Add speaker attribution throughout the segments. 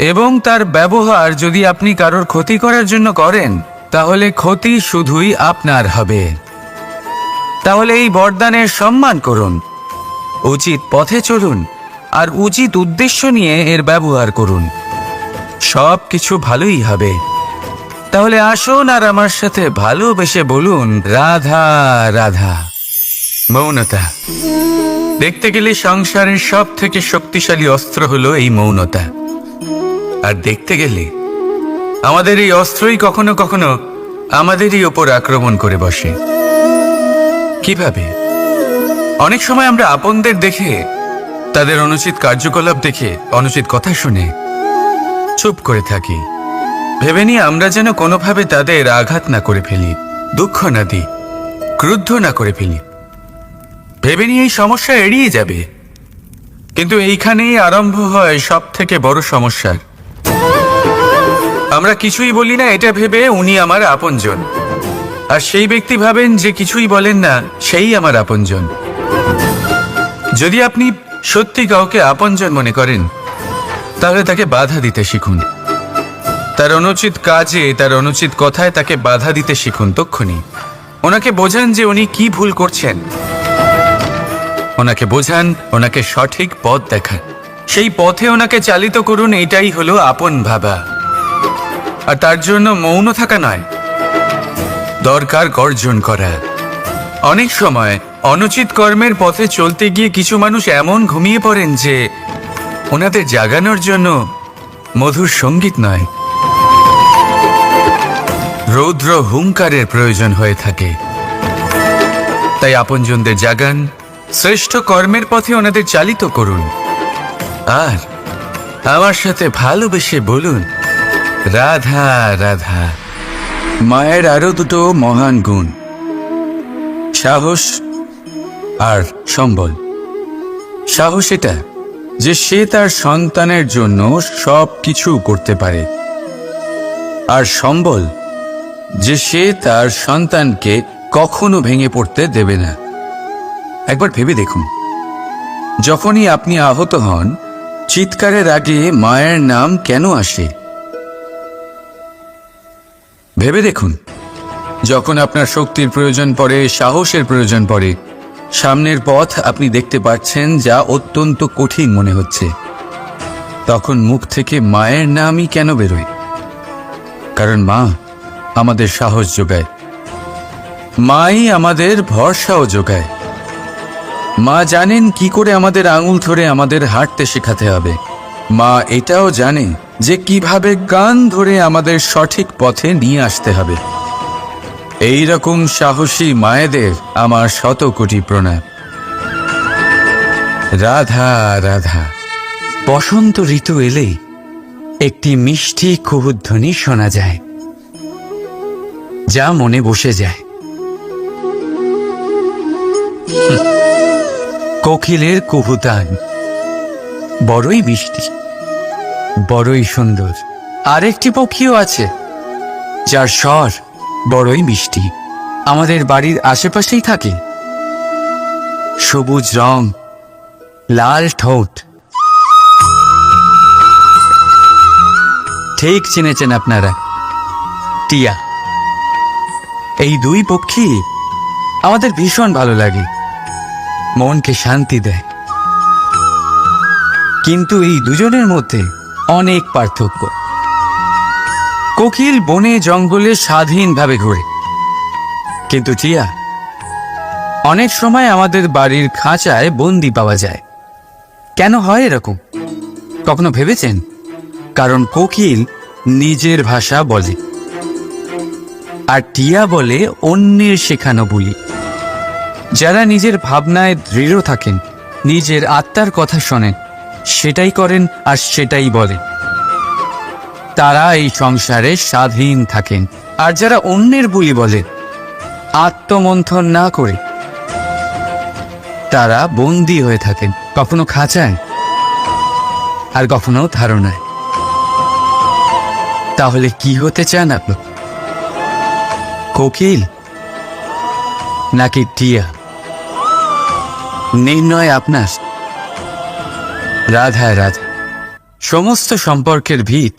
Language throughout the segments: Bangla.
Speaker 1: এবং তার ব্যবহার যদি আপনি কারোর ক্ষতি করার জন্য করেন, তাহলে ক্ষতি শুধুই আপনার হবে। তাহলে এই বরদানের সম্মান করুন, উচিত পথে চলুন, আর উচিত উদ্দেশ্য নিয়ে এর ব্যবহার করুন। সব কিছু ভালোই হবে। তাহলে আসুন আর আমার সাথে ভালোবেসে বলুন, রাধা রাধা, মৌনতা। দেখতে গেলে সংসারের সব থেকে শক্তিশালী অস্ত্র হলো এই মৌনতা। আর দেখতে গেলে আমাদের এই অস্ত্রই কখনো কখনো আমাদেরই ওপর আক্রমণ করে বসে। কীভাবে? অনেক সময় আমরা আপনদের দেখে, তাদের অনুচিত কার্যকলাপ দেখে, অনুচিত কথা শুনে চুপ করে থাকি। ভেবে নিয়ে আমরা যেন কোনোভাবে তাদের আঘাত না করে ফেলি, দুঃখ না দিই, ক্রুদ্ধ না করে ফেলি। ভেবে নিয়ে এই সমস্যা এড়িয়ে যাবে। কিন্তু এইখানেই আরম্ভ হয় সব থেকে বড় সমস্যার। আমরা কিছুই বলি না, এটা ভেবে উনি আমার আপনজন। আর সেই ব্যক্তি ভাবেন যে কিছুই বলেন না, সেই আমার আপনজন। যদি আপনি সত্যি কাউকে আপনজন মনে করেন, তাহলে তাকে বাধা দিতে শিখুন। তার অনুচিত কাজে, তার অনুচিত কথায় তাকে বাধা দিতে শিখুন, তক্ষুনি। ওনাকে বোঝান যে উনি কি ভুল করছেন। ওনাকে বোঝান, ওনাকে সঠিক পথ দেখান। সেই পথে ওনাকে চালিত করুন, এটাই হলো আপন ভাবা। আর তার জন্য মৌন থাকা নয়। দরকার গর্জন করা। অনেক সময় অনুচিত কর্মের পথে চলতে গিয়ে কিছু মানুষ এমন ঘুমিয়ে পড়েন যে ওনাদের জাগানোর জন্য মধুর সংগীত নয়। রৌদ্র হুঙ্কারের প্রয়োজন হয়ে থাকে। তাই আপনজনদের জাগান, শ্রেষ্ঠ কর্মের পথে ওনাদের চালিত করুন। আর আমার সাথে ভালোবেসে বলুন রাধা রাধা। মায়ের আরও দুটো মহান গুণ, সাহস আর সম্বল। সাহস এটা যে সে তার সন্তানের জন্য সব কিছু করতে পারে। আর সম্বল যে সে তার সন্তানকে কখনো ভেঙে পড়তে দেবে না। একবার ভেবে দেখুন। যখনই আপনি আহত হন, চিৎকারের আগে মায়ের নাম কেন আসে? ভেবে দেখুন, যখন আপনার শক্তির প্রয়োজন পড়ে, সাহসের প্রয়োজন পড়ে, সামনের পথ আপনি দেখতে পাচ্ছেন যা অত্যন্ত কঠিন মনে হচ্ছে। তখন মুখ থেকে মায়ের নামই কেন বেরোয়? কারণ মা আমাদের সাহস যোগায়। মাই আমাদের ভরসাও যোগায়। মা জানেন কি করে আমাদের আঙুল ধরে আমাদের হাঁটতে শেখাতে হবে। মা এটাও জানে যে কীভাবে গান ধরে আমাদের সঠিক পথে নিয়ে আসতে হবে। এই রকম সাহসী মায়েদের আমার শত কোটি প্রণাম। রাধা রাধা। বসন্ত ঋতু এলেই একটি মিষ্টি কুহুধ্বনি শোনা যায়, যা মনে বসে যায়। কোকিলের কুহুতান বড়ই মিষ্টি। বড়ই সুন্দর। আরেকটি পক্ষীও আছে, যার স্বর বড়ই মিষ্টি। আমাদের বাড়ির আশেপাশেই থাকে। সবুজ রং, লাল ঠোঁট। ঠিক চিনেছেন আপনারা, টিয়া। এই দুই পক্ষী আমাদের ভীষণ ভালো লাগে। মনকে শান্তি দেয়। কিন্তু এই দুজনের মধ্যে অনেক পার্থক্য। কোকিল বনে জঙ্গলে স্বাধীনভাবে ঘোরে। কিন্তু টিয়া, অনেক সময় আমাদের বাড়ির খাঁচায় বন্দি পাওয়া যায়। কেন হয় এরকম? কখনো ভেবেছেন? কারণ কোকিল নিজের ভাষা বলে। আর টিয়া বলে অন্যের শেখানো বলি। যারা নিজের ভাবনায় দৃঢ় থাকেন, নিজের আত্মার কথা শোনেন সেটাই করেন আর সেটাই বলেন। তারা এই সংসারে স্বাধীন থাকেন। আর যারা অন্যের বুলি বলেন, আত্মমন্থন না করে, তারা বন্দী হয়ে থাকেন, কখনো খাঁচায় আর কখনো ধারণায়। তাহলে কি হতে চান আপনি? কোকিল নাকি টিয়া? নির্ণয় আপনার। রাধায় রাধা। সমস্ত সম্পর্কের ভিত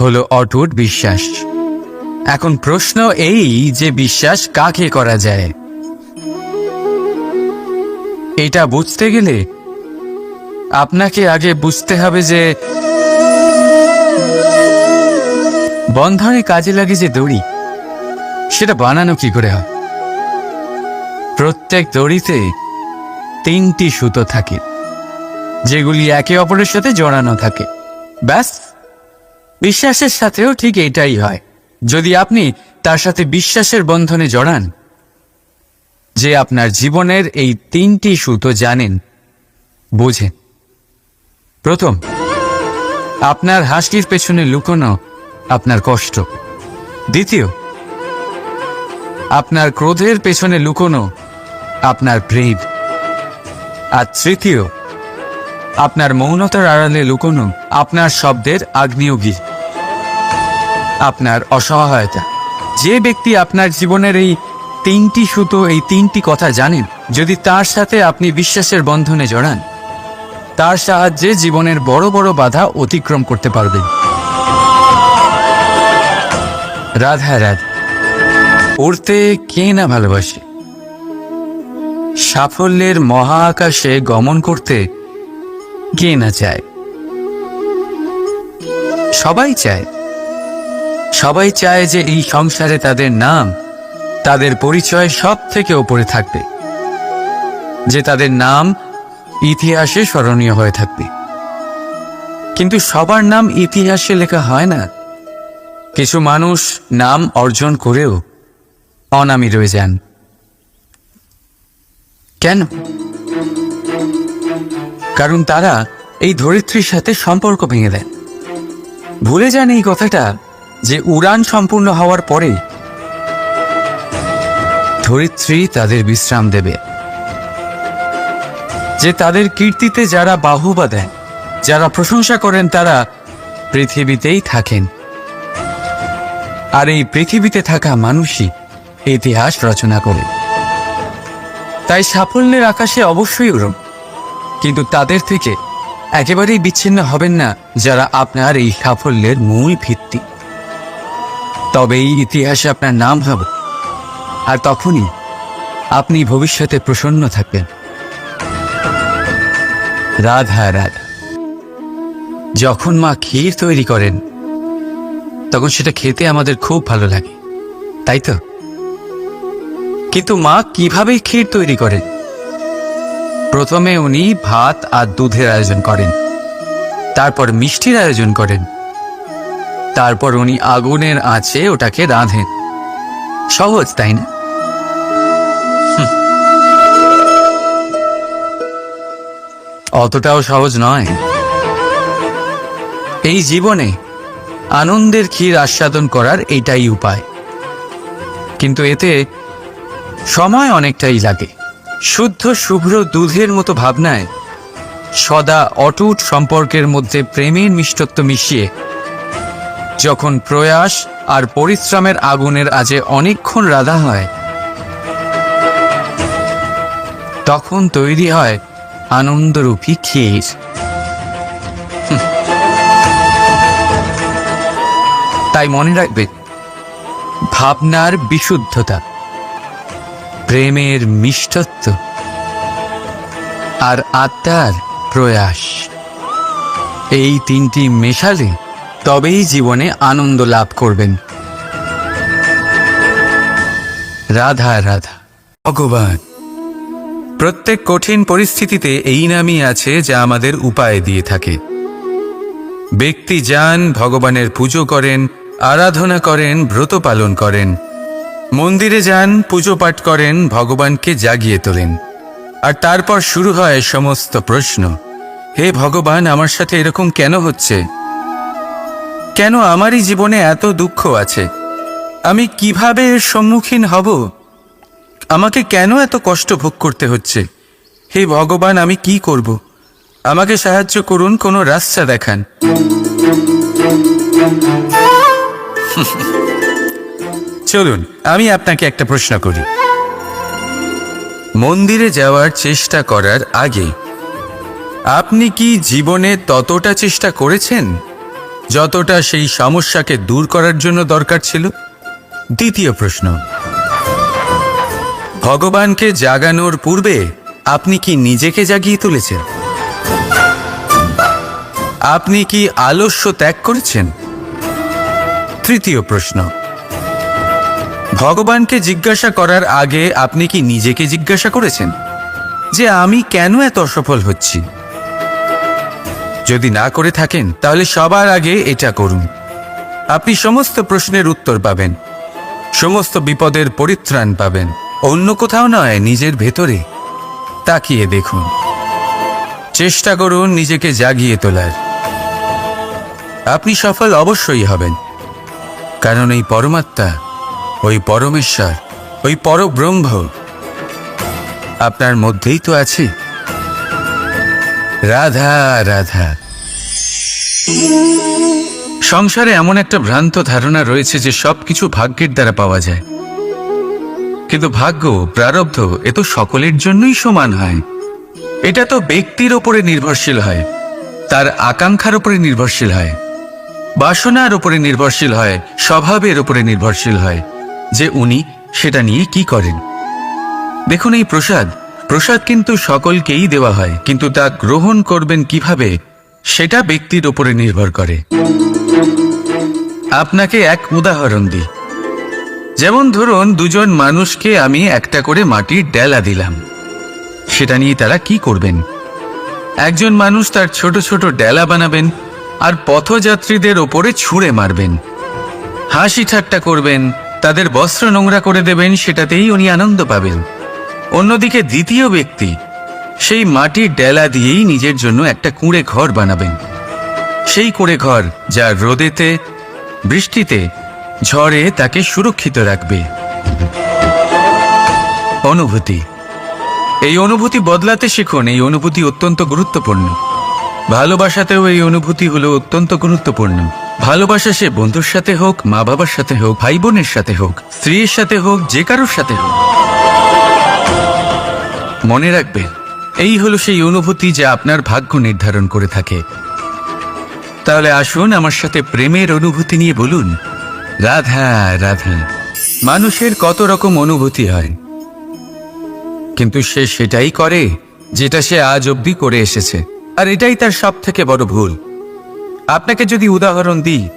Speaker 1: হলো অটুট বিশ্বাস। এখন প্রশ্ন এই যে বিশ্বাস কাকে করা যায়? এটা বুঝতে গেলে আপনাকে আগে বুঝতে হবে যে বন্ধনে কাজে লাগে যে দড়ি, সেটা বানানো কি করে হয়? প্রত্যেক দড়িতে তিনটি সুতো থাকে। যেগুলি একে অপরের সাথে জড়ানো থাকে। ব্যাস, বিশ্বাসের সাথেও ঠিক এটাই হয়। যদি আপনি তার সাথে বিশ্বাসের বন্ধনে জড়ান, যে আপনার জীবনের এই তিনটি সুতো জানেন, বোঝেন। প্রথম, আপনার হাসির পেছনে লুকোনো আপনার কষ্ট। দ্বিতীয়, আপনার ক্রোধের পেছনে লুকোনো আপনার প্রেম। আর তৃতীয় আপনার মৌনতার আড়ালে লুকোনো আপনার শব্দের আগ্নেয়গির। আপনার অসহায়তা। যে ব্যক্তি আপনার জীবনের এই তিনটি সুতো, এই তিনটি কথা জানেন, যদি তার সাথে আপনি বিশ্বাসের বন্ধনে জড়ান, তার সাহায্যে জীবনের বড় বড় বাধা অতিক্রম করতে পারবেন। রাধা রাধা। উড়তে কে না ভালোবাসে? সাফল্যের মহাকাশে গমন করতে কে না চায়? সবাই চায়। সবাই চায় যে এই সংসারে তাদের নাম, তাদের পরিচয় সব থেকে ওপরে থাকবে। যে তাদের নাম ইতিহাসে স্মরণীয় হয়ে থাকবে। কিন্তু সবার নাম ইতিহাসে লেখা হয় না। কিছু মানুষ নাম অর্জন করেও অনামী রয়ে যান। কেন? কারণ তারা এই ধরিত্রীর সাথে সম্পর্ক ভেঙে দেন। ভুলে যান এই কথাটা যে উড়ান সম্পূর্ণ হওয়ার পরে ধরিত্রী তাদের বিশ্রাম দেবে। যে তাদের কীর্তিতে যারা বাহুবা দেন, যারা প্রশংসা করেন, তারা পৃথিবীতেই থাকেন। আর এই পৃথিবীতে থাকা মানুষই ইতিহাস রচনা করে। তাই সাফল্যের আকাশে অবশ্যই উড়ুন। কিন্তু তাদের থেকে একেবারেই বিচ্ছিন্ন হবেন না যারা আপনার এই সাফল্যের মূল ভিত্তি। তবে এই ইতিহাসে আপনার নাম হবে। আর তখনই আপনি ভবিষ্যতে প্রসন্ন থাকবেন। রাধা রাধা। যখন মা ক্ষীর তৈরি করেন, তখন সেটা খেতে আমাদের খুব ভালো লাগে, তাই তো? কিন্তু মা কীভাবে ক্ষীর তৈরি করেন? প্রথমে উনি ভাত আর দুধের আয়োজন করেন। তারপর মিষ্টির আয়োজন করেন। তারপর উনি আগুনের আঁচে ওটাকে রাঁধেন। সহজ, তাই না। অতটাও সহজ নয়। এই জীবনে আনন্দের ক্ষীর আস্বাদন করার এটাই উপায়। কিন্তু এতে সময় অনেকটাই লাগে। শুদ্ধ শুভ্র দুধের মতো ভাবনায় সদা অটুট সম্পর্কের মধ্যে প্রেমের মিষ্টত্ব মিশিয়ে, যখন প্রয়াস আর পরিশ্রমের আগুনের আজে অনেকক্ষণ রাধা হয়, তখন তৈরি হয় আনন্দরূপী ক্ষীর। তাই মনে রাখবে, ভাবনার বিশুদ্ধতা প্রেমের মিষ্টত্ব আর আত্মার প্রয়াস। এই তিনটি মেশালে তবেই জীবনে আনন্দ লাভ করবেন। রাধা রাধা। ভগবান, প্রত্যেক কঠিন পরিস্থিতিতে এই নামই আছে যা আমাদের উপায় দিয়ে থাকে। ব্যক্তি যান, ভগবানের পুজো করেন, আরাধনা করেন, ব্রত পালন করেন। মন্দিরে যান, পুজো পাঠ করেন, ভগবানকে জাগিয়ে তোলেন। আর তারপর শুরু হয় সমস্ত প্রশ্ন। হে ভগবান, আমার সাথে এরকম কেন হচ্ছে? কেন আমারই জীবনে এত দুঃখ আছে? আমি কীভাবে এর সম্মুখীন হব? আমাকে কেন এত কষ্ট ভোগ করতে হচ্ছে? হে ভগবান, আমি কি করব? আমাকে সাহায্য করুন, কোনো রাস্তা দেখান। চলুন, আমি আপনাকে একটা প্রশ্ন করি। মন্দিরে যাওয়ার চেষ্টা করার আগে, আপনি কি জীবনে ততটা চেষ্টা করেছেন? যতটা সেই সমস্যাকে দূর করার জন্য দরকার ছিল? দ্বিতীয় প্রশ্ন, ভগবানকে জাগানোর পূর্বে আপনি কি নিজেকে জাগিয়ে তুলেছেন? আপনি কি আলস্য ত্যাগ করেছেন? তৃতীয় প্রশ্ন ভগবানকে জিজ্ঞাসা করার আগে আপনি কি নিজেকে জিজ্ঞাসা করেছেন? যে আমি কেন এত অসফল হচ্ছি? যদি না করে থাকেন, তাহলে সবার আগে এটা করুন। আপনি সমস্ত প্রশ্নের উত্তর পাবেন। সমস্ত বিপদের পরিত্রাণ পাবেন। অন্য কোথাও নয়, নিজের ভেতরে। তাকিয়ে দেখুন। চেষ্টা করুন নিজেকে জাগিয়ে তোলার। আপনি সফল অবশ্যই হবেন। কারণ এই পরমাত্মা ওই পরমেশ্বর, ওই পরব্রহ্ম। আপনার মধ্যেই তো আছে। রাধা রাধা। সংসারে এমন একটা ভ্রান্ত ধারণা রয়েছে যে সবকিছু ভাগ্যের দ্বারা পাওয়া যায়। কিন্তু ভাগ্য, প্রারব্ধ, এ তো সকলের জন্যই সমান হয়। এটা তো ব্যক্তির ওপরে নির্ভরশীল হয়, তার আকাঙ্ক্ষার উপরে নির্ভরশীল হয়, বাসনার উপরে নির্ভরশীল হয়, স্বভাবের উপরে নির্ভরশীল হয়। যে উনি সেটা নিয়ে কি করেন। দেখুন এই প্রসাদ। প্রসাদ কিন্তু সকলকেই দেওয়া হয়, কিন্তু তা গ্রহণ করবেন কীভাবে, সেটা ব্যক্তির ওপরে নির্ভর করে। আপনাকে এক উদাহরণ দিই। যেমন ধরুন, দুজন মানুষকে আমি একটা করে মাটির ডেলা দিলাম। সেটা নিয়ে তারা কি করবেন? একজন মানুষ তার ছোট ছোট ডেলা বানাবেন আর পথযাত্রীদের ওপরে ছুঁড়ে মারবেন। হাসি ঠাট্টা করবেন তাদের বস্ত্র নোংরা করে দেবেন, সেটাতেই উনি আনন্দ পাবেন। অন্যদিকে দ্বিতীয় ব্যক্তি, সেই মাটির ডেলা দিয়েই নিজের জন্য একটা কুঁড়ে ঘর বানাবেন। সেই কুঁড়ে ঘর যা রোদেতে, বৃষ্টিতে, ঝড়ে তাকে সুরক্ষিত রাখবে। অনুভূতি। এই অনুভূতি বদলাতে শিখুন, এই অনুভূতি অত্যন্ত গুরুত্বপূর্ণ। ভালোবাসাতেও এই অনুভূতি হলো অত্যন্ত গুরুত্বপূর্ণ। ভালোবাসা সে বন্ধুর সাথে হোক, মা বাবার সাথে হোক, ভাই বোনের সাথে হোক, স্ত্রীর সাথে হোক, যে কারোর সাথে হোক। মনে রাখবেন, এই হলো সেই অনুভূতি যা আপনার ভাগ্য নির্ধারণ করে থাকে। তাহলে আসুন আমার সাথে প্রেমের অনুভূতি নিয়ে বলুন, রাধা রাধা, মানুষের কত রকম অনুভূতি হয়। কিন্তু সে সেটাই করে যেটা সে আজ অবধি করে এসেছে। আর এটাই তার সব থেকে বড় ভুল। আপনাকে যদি উদাহরণ দিই,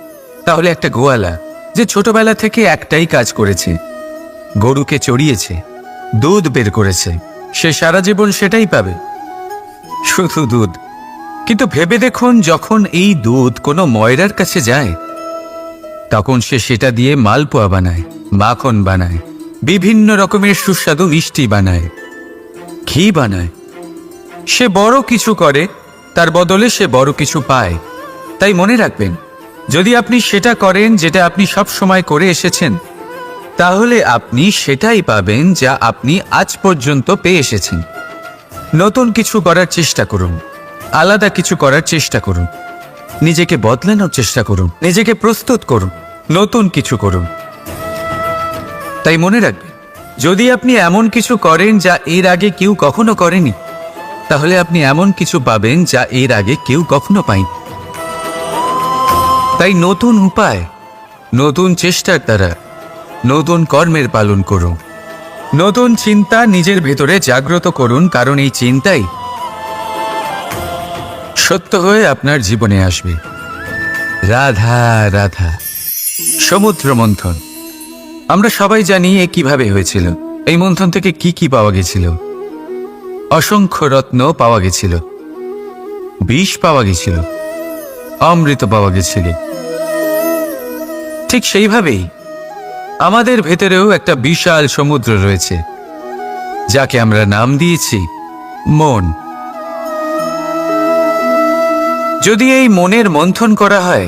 Speaker 1: তাহলে একটা গোয়ালা যে ছোটবেলা থেকে একটাই কাজ করেছে। গরুকে চড়িয়েছে, দুধ বের করেছে, সে সারা জীবন সেটাই পাবে। শুধু দুধ। কিন্তু ভেবে দেখুন, যখন এই দুধ কোনো ময়রার কাছে যায়, তখন সে সেটা দিয়ে মালপোয়া বানায়, মাখন বানায়, বিভিন্ন রকমের সুস্বাদু মিষ্টি বানায়, ঘি বানায়। সে বড় কিছু করে, তার বদলে সে বড় কিছু পায়। তাই মনে রাখবেন, যদি আপনি সেটা করেন যেটা আপনি সব সময় করে এসেছেন, তাহলে আপনি সেটাই পাবেন যা আপনি আজ পর্যন্ত পেয়ে এসেছেন। নতুন কিছু করার চেষ্টা করুন, আলাদা কিছু করার চেষ্টা করুন, নিজেকে বদলানোর চেষ্টা করুন, নিজেকে প্রস্তুত করুন, নতুন কিছু করুন। তাই মনে রাখবেন, যদি আপনি এমন কিছু করেন যা এর আগে কেউ কখনো করেনি, তাহলে আপনি এমন কিছু পাবেন যা এর আগে কেউ কখনো পায়নি। তাই নতুন উপায়, নতুন চেষ্টার দ্বারা, নতুন কর্মের পালন করুন নতুন চিন্তা নিজের ভেতরে জাগ্রত করুন, কারণ এই চিন্তাই সত্য হয়ে আপনার জীবনে আসবে। রাধা রাধা। সমুদ্র মন্থন। আমরা সবাই জানি এ কীভাবে হয়েছিল। এই মন্থন থেকে কি কি পাওয়া গেছিল? অসংখ্য রত্ন পাওয়া গেছিল। বিষ পাওয়া গেছিল। অমৃত পাওয়া গেছিল। ঠিক সেইভাবেই আমাদের ভেতরেও একটা বিশাল সমুদ্র রয়েছে, যাকে আমরা নাম দিয়েছি মন। যদি এই মনের মন্থন করা হয়,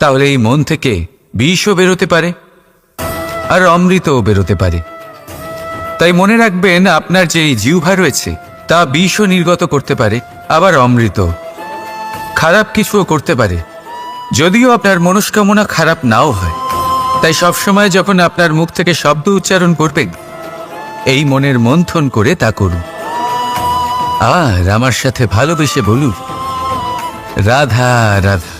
Speaker 1: তাহলে এই মন থেকে বিষও বেরোতে পারে, আর অমৃতও বেরোতে পারে। তাই মনে রাখবেন, আপনার যে জিহ্বা রয়েছে, তা বিষও নির্গত করতে পারে, আবার অমৃত খারাপ কিছুও করতে পারে। যদিও আপনার মনস্কামনা খারাপ নাও হয়, তাই সবসময় যখন আপনার মুখ থেকে শব্দ উচ্চারণ করবেন এই মনের মন্থন করে তা করুন। আর আমার সাথে ভালোবেসে বলুন, রাধা রাধা।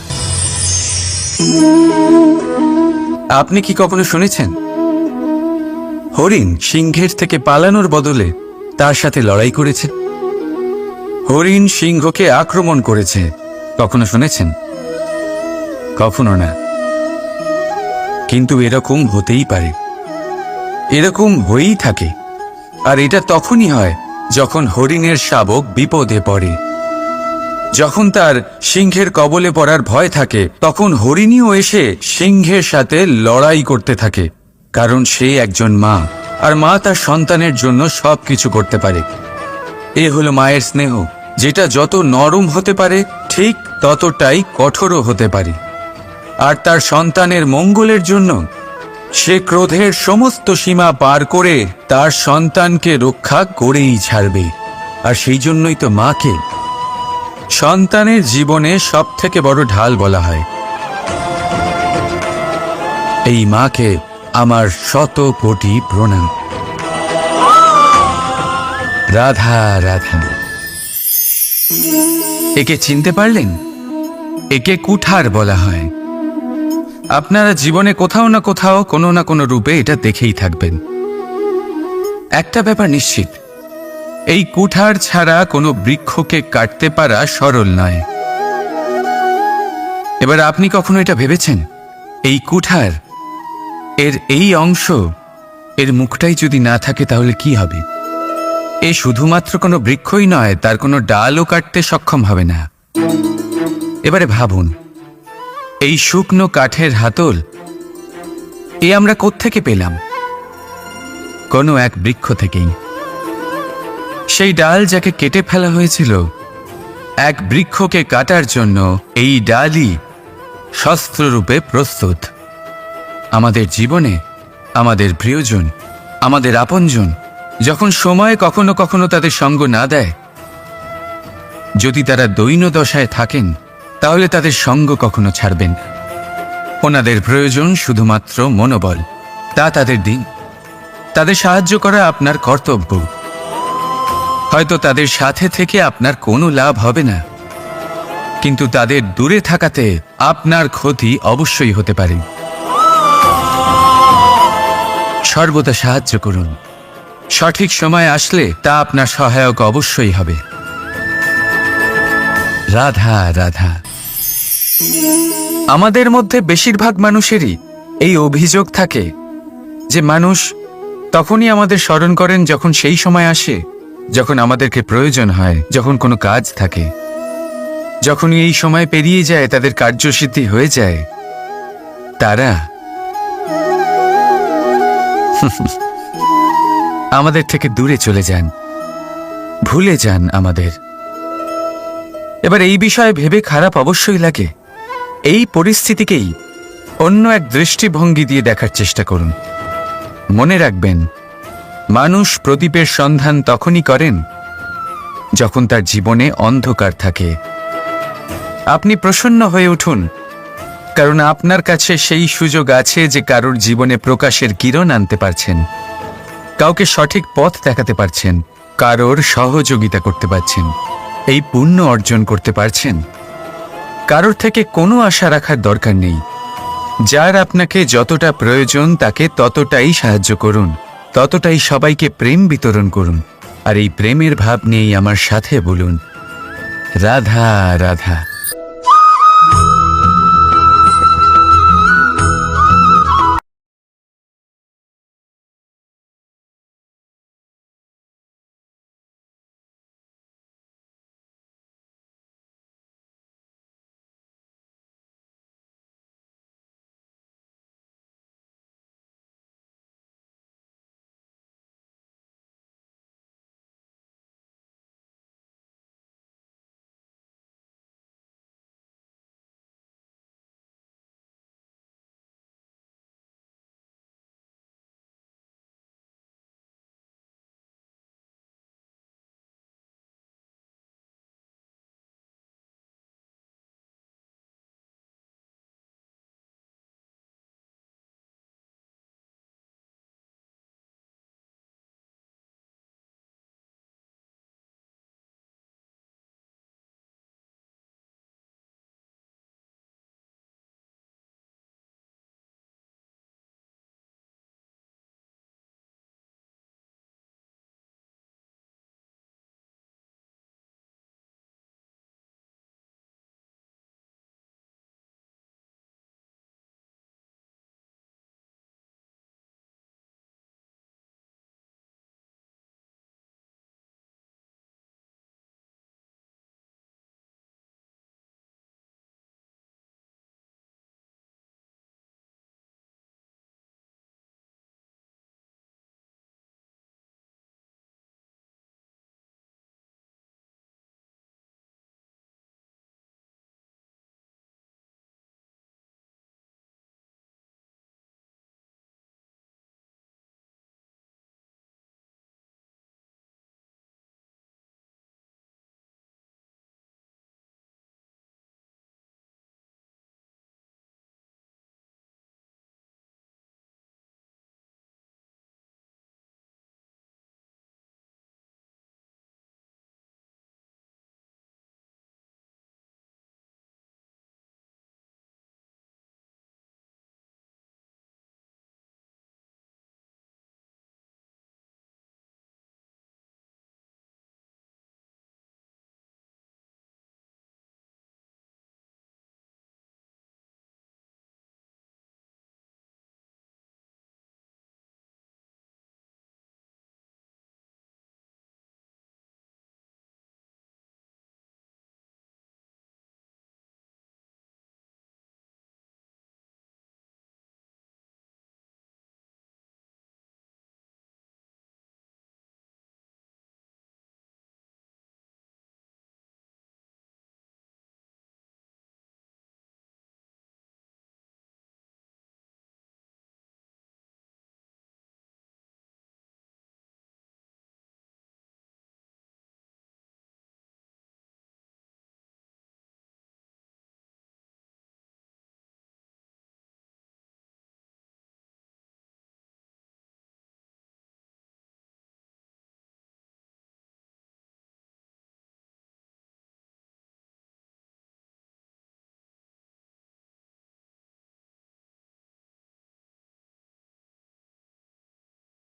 Speaker 1: আপনি কি কখনো শুনেছেন? হরিণ সিংহের থেকে পালানোর বদলে তার সাথে লড়াই করেছে। হরিণ সিংহকে আক্রমণ করেছে, কখনো শুনেছেন? কখনো না। কিন্তু এরকম হতেই পারে। এরকম হয়েই থাকে। আর এটা তখনই হয় যখন হরিণের শাবক বিপদে পড়ে। যখন তার সিংহের কবলে পড়ার ভয় থাকে, তখন হরিণীও এসে সিংহের সাথে লড়াই করতে থাকে। কারণ সে একজন মা, আর মা তার সন্তানের জন্য সব কিছু করতে পারে। এ হলো মায়ের স্নেহ, যেটা যত নরম হতে পারে, ঠিক ততটাই কঠোরও হতে পারে। আর তার সন্তানের মঙ্গলের জন্য সে ক্রোধের সমস্ত সীমা পার করে তার সন্তানকে রক্ষা করেই ছাড়বে। আর সেই জন্যই তো মাকে সন্তানের জীবনে সব থেকে বড় ঢাল বলা হয়। এই মাকে আমার শত কোটি প্রণাম। রাধা রাধা। একে চিনতে পারলেন? একে কুঠার বলা হয়। আপনারা জীবনে কোথাও না কোথাও কোনো না কোনো রূপে এটা দেখেই থাকবেন। একটা ব্যাপার নিশ্চিত, এই কুঠার ছাড়া কোনো বৃক্ষকে কাটতে পারা সরল নয়। এবার আপনি কখনো এটা ভেবেছেন? এই কুঠার, এর এই অংশ, এর মুখটাই যদি না থাকে তাহলে কি হবে? এ শুধুমাত্র কোনো বৃক্ষই নয়, তার কোনো ডালও কাটতে সক্ষম হবে না। এবারে ভাবুন এই শুকনো কাঠের হাতল, এ আমরা কোত্থেকে পেলাম? কোনো এক বৃক্ষ থেকেই। সেই ডাল যাকে কেটে ফেলা হয়েছিল, এক বৃক্ষকে কাটার জন্য এই ডালই শস্ত্ররূপে প্রস্তুত। আমাদের জীবনে, আমাদের প্রিয়জন, আমাদের আপনজন, যখন সময় কখনো কখনো তাদের সঙ্গ না দেয়, যদি তারা দৈন্য দশায় থাকেন তাহলে তাদের সঙ্গ কখনো ছাড়বেন ওনাদের প্রয়োজন শুধুমাত্র মনোবল। তা তাদের দিন। তাদের সাহায্য করা আপনার কর্তব্য। হয়তো তাদের সাথে থেকে আপনার কোনো লাভ হবে না। কিন্তু তাদের দূরে থাকাতে আপনার ক্ষতি অবশ্যই হতে পারে। সর্বদা সাহায্য করুন। সঠিক সময় আসলে তা আপনার সহায়ক অবশ্যই হবে। রাধা রাধা। আমাদের মধ্যে বেশিরভাগ মানুষেরই এই অভিযোগ থাকে যে মানুষ তখনই আমাদের স্মরণ করেন যখন সেই সময় আসে, যখন আমাদেরকে প্রয়োজন হয়, যখন কোনো কাজ থাকে। যখনই এই সময় পেরিয়ে যায়, তাদের কার্যসিদ্ধি হয়ে যায়। তারা আমাদের থেকে দূরে চলে যান, ভুলে যান আমাদের। এবার এই বিষয়ে ভেবে খারাপ অবশ্যই লাগে। এই পরিস্থিতিকেই অন্য এক দৃষ্টিভঙ্গি দিয়ে দেখার চেষ্টা করুন। মনে রাখবেন, মানুষ প্রদীপের সন্ধান তখনই করেন যখন তার জীবনে অন্ধকার থাকে। আপনি প্রসন্ন হয়ে উঠুন, কারণ আপনার কাছে সেই সুযোগ আছে যে কারোর জীবনে প্রকাশের কিরণ আনতে পারছেন। কাউকে সঠিক পথ দেখাতে পারছেন, কারোর সহযোগিতা করতে পারছেন, এই পুণ্য অর্জন করতে পারছেন। কারোর থেকে কোনো আশা রাখার দরকার নেই। যার আপনাকে যতটা প্রয়োজন তাকে ততটাই সাহায্য করুন, ততটাই সবাইকে প্রেম বিতরণ করুন, আর এই প্রেমের ভাব নিয়েই আমার সাথে বলুন। রাধা রাধা।